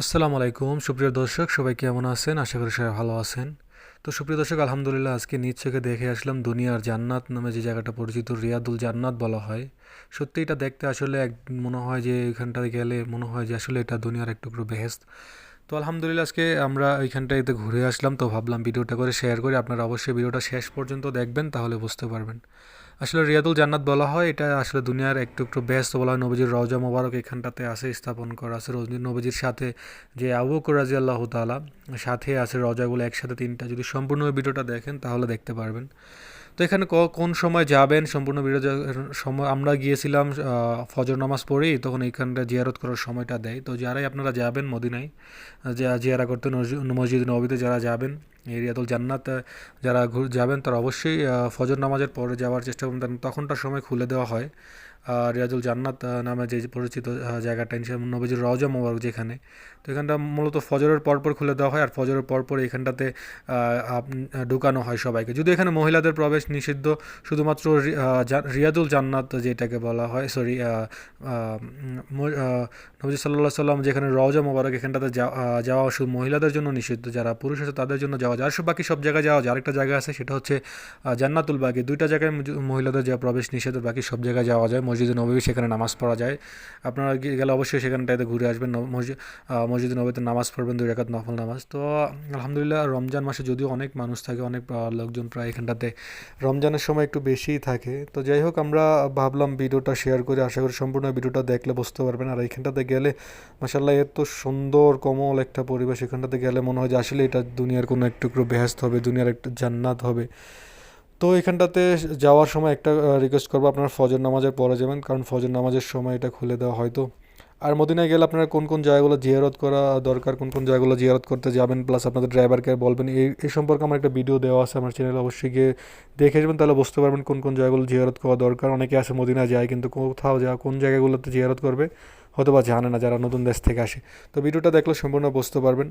আসসালামু আলাইকুম। সুপ্রিয় দর্শক, সবাই কেমন আছেন? আশা করি সবাই ভালো আছেন। তো সুপ্রিয় দর্শক, আলহামদুলিল্লাহ আজকে নিজ চোখে দেখে আসলাম দুনিয়ার জান্নাত নামে যে জায়গাটা পরিচিত, রিয়াদুল জান্নাত বলা হয়। সত্যি এটা দেখতে আসলে এক, মনে হয় যে এখানটায় গেলে, মনে হয় যে আসলে এটা দুনিয়ার এক টুকরো বেহেস্ত তো আলহামদুলিল্লাহ আজকে আমরা এইখানটাইতে ঘুরে আসলাম, তো ভাবলাম ভিডিওটা করে শেয়ার করি। আপনারা অবশ্যই ভিডিওটা শেষ পর্যন্ত দেখবেন, তাহলে বুঝতে পারবেন। আসলে রিয়াদুল জান্নাত বলা হয়, এটা আসলে দুনিয়ার একটু একটু ব্যস্ত বলা হয়। নবীজির রওজা মোবারক এখানটাতে আছে স্থাপন করা আছে। রজনীর নবীজির সাথে যে আবু রাজি আল্লাহ তালা সাথে আছে রজাগুলো একসাথে তিনটা। যদি সম্পূর্ণ ভিডিওটা দেখেন, তাহলে দেখতে পারবেন। তো এখানে কোন সময় যাবেন? সম্পূর্ণ বিরোধ, সময় আমরা গিয়েছিলাম ফজর নামাজ পড়েই তখন এইখানটা জিয়ারত করার সময়টা দেয়। তো যারাই আপনারা যাবেন মদিনায় যা জিয়ারা করতে মসজিদ নবীতে যারা যাবেন, এরিয়াতুল জান্নাত যারা যাবেন, তারা অবশ্যই ফজর নামাজের পরে যাওয়ার চেষ্টা করবেন। তখনটা তখনটার সময় খুলে দেওয়া হয়। রিয়াজুল জান্নাত নামে যে পরিচিত জায়গাটা নবীজির রওজা মোবারক যেখানে। তো এখানটা মূলত ফজরের পরপর খুলে দেওয়া হয় আর ফজরের পরপর এখানটাতে ঢুকানো হয় সবাইকে। যদি এখানে মহিলাদের প্রবেশ নিষিদ্ধ শুধুমাত্র রি- আহ, জা- রিয়াদুল জান্নাত যেটাকে বলা হয় সরি নবজি সাল্লাহ সাল্লাম যেখানে রওজা মোবারক এখানটাতে যাওয়া শুধু মহিলাদের জন্য নিষিদ্ধ যারা পুরুষ আছে তাদের জন্য যাওয়া যায়। আর বাকি সব জায়গায় যাওয়া যায়। আরেকটা জায়গা আছে সেটা হচ্ছে জান্নাতুল বাগে। দুইটা জায়গায় মহিলাদের যা প্রবেশ নিষেধ বাকি সব জায়গায় যাওয়া যায়। মসজিদে নবী সেখানে নামাজ পড়া যায়। আপনারা গেলে অবশ্যই সেখানটাতে ঘুরে আসবেন। ন- মসজিদ নবীতে নামাজ পড়বেন, দুই রাকাত নফল নামাজ। তো, আলহামদুলিল্লাহ রমজান মাসে যদিও অনেক মানুষ থাকে, অনেক লোকজন প্রায় এখানটাতে রমজানের সময় একটু বেশিই থাকে। তো যাই হোক, আমরা ভাবলাম ভিডিওটা শেয়ার করে আশা করি সম্পূর্ণ ভিডিওটা দেখলে বুঝতে পারবেন। আর এইখানটাতে গেলে মাসাল্লাহ এত সুন্দর, কমল একটা পরিবেশ এখানটাতে গেলে মনে হয় যে আসলে এটা দুনিয়ার কোনো একটু একটু বেহেস্ত হবে, দুনিয়ার একটা জান্নাত হবে। তো এখানটাতে যাওয়ার সময় একটা রিকোয়েস্ট করব আপনারা ফজর নামাজের পরে যাবেন, কারণ ফজর নামাজের সময় এটা খুলে দেওয়া হয়তো। আর মদিনায় গেলে আপনারা কোন কোন জায়গাগুলো জিয়ারত করা দরকার, কোন কোন জায়গাগুলো জিয়ারত করতে যাবেন প্লাস আপনাদের ড্রাইভারকে বলবেন, এই এই সম্পর্কে আমার একটা ভিডিও দেওয়া আছে আমার চ্যানেলে অবশ্যই গিয়ে দেখে যাবেন তাহলে বুঝতে পারবেন কোন কোন জায়গাগুলো জিয়ারত করা দরকার। অনেকে আছে মদিনা যায়, কিন্তু কোথাও যা কোন জায়গাগুলোতে জিয়ারত করবে হয়তো বা জানে না যারা নতুন দেশ থেকে আসে। তো ভিডিওটা দেখলে সম্পূর্ণ বুঝতে পারবেন।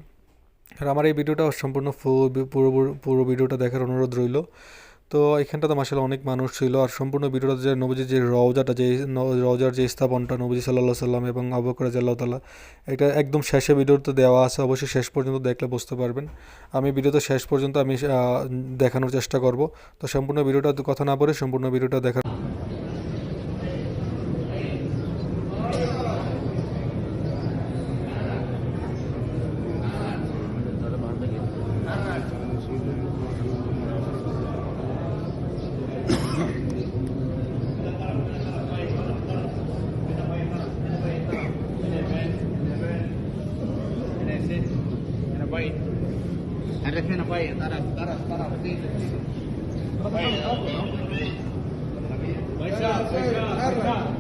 আর আমার এই ভিডিওটা সম্পূর্ণ পুরো পুরো ভিডিওটা দেখার অনুরোধ রইল। তো এখানটাতে মাসাল অনেক মানুষ ছিল। আর সম্পূর্ণ ভিডিওটা যে নবজির যে রওজাটা, যে রওজার যে স্থাপনটা নবজি সাল্লাহ সাল্লাম এবং আবকর আল্লাহ তাল্লাহ এটা একদম শেষে ভিডিওতে দেওয়া আছে। অবশ্যই শেষ পর্যন্ত দেখলে বুঝতে পারবেন। আমি ভিডিওতে শেষ পর্যন্ত আমি দেখানোর চেষ্টা করব। তো সম্পূর্ণ ভিডিওটা কথা না বলে সম্পূর্ণ ভিডিওটা দেখার Vaya, vaya, vaya.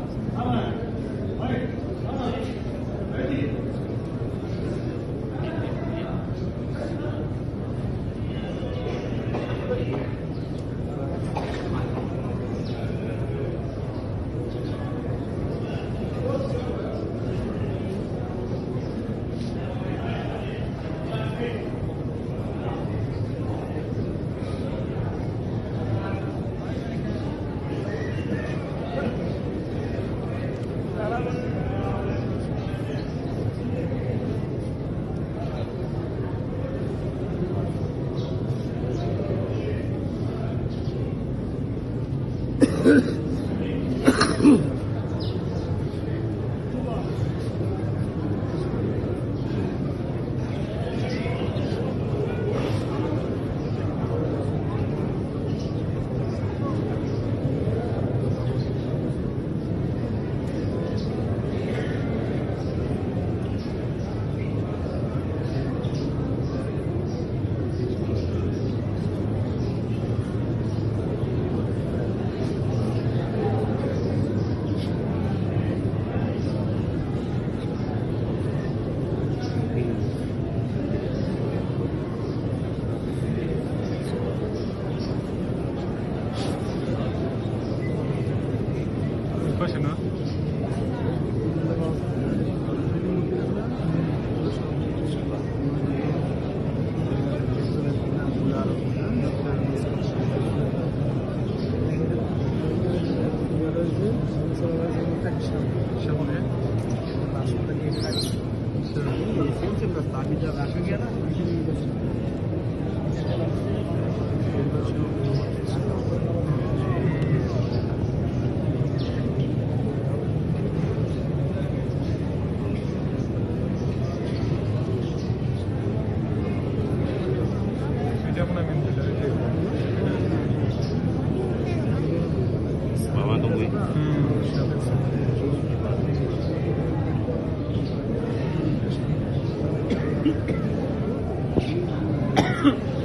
রাস্তা আমি যা রাখা フフフ。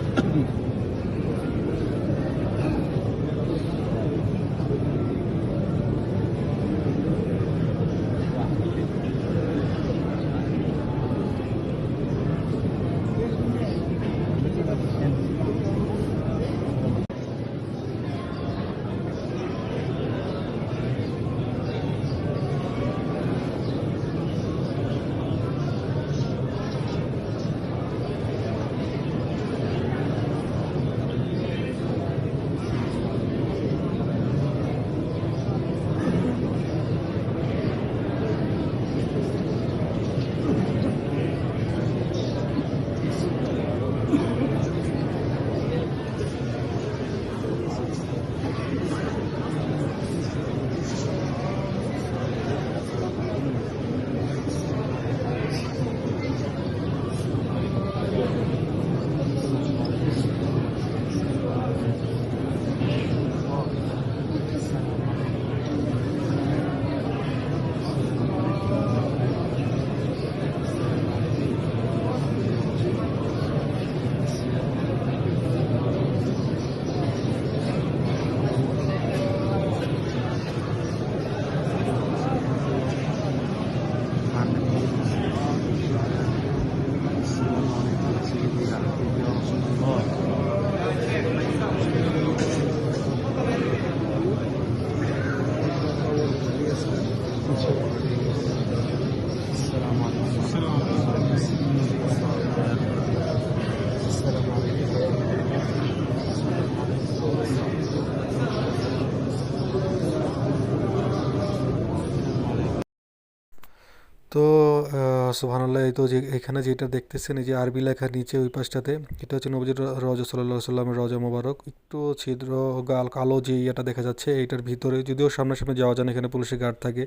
সুবহানাল্লাহ, এই তো যে এখানে যেটা দেখতেছেন, এই যে আরবি লেখা নিচে ওই পাশটাতে, এটা হচ্ছে নবজির রজা সাল্লাহ সাল্লামের রজা মোবারক। একটু ছিদ্র, গাল, কালো যে ইয়েটা দেখা যাচ্ছে, এইটার ভিতরে যদিও সামনাসামনি যাওয়া যায় না, এখানে পুলিশের গার্ড থাকে,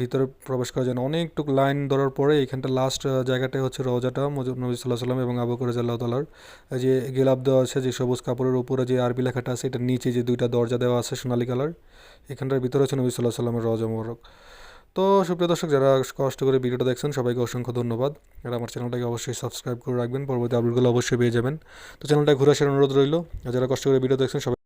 ভিতরে প্রবেশ করা যায় না। অনেকটুকু লাইন ধরার পরে এখানটা লাস্ট জায়গাটা হচ্ছে রজাটা নবী সাল্লাহ সাল্লাম এবং আবু করে আল্লাহ তালার যে গেলাপ দেওয়া আছে, যে সবুজ কাপড়ের উপরে যে আরবি লেখাটা আছে, এটার নিচে যে দুইটা দরজা দেওয়া আছে সোনালী কালার, এখানটার ভিতরে হচ্ছে নবী সাল্লাহ সাল্লামের রজা মোবারক। তো সুপ্রিয় দর্শক, যারা কষ্ট করে ভিডিওটা দেখছেন, সবাইকে অসংখ্য ধন্যবাদ। আর আমার চ্যানেলটাকে অবশ্যই সাবস্ক্রাইব করে রাখবেন, পরবর্তী আপডেটগুলো অবশ্যই পেয়ে যাবেন। তো চ্যানেলটা ঘুরে আসার অনুরোধ রইল। আর যারা কষ্ট করে ভিডিও দেখছেন, সবাই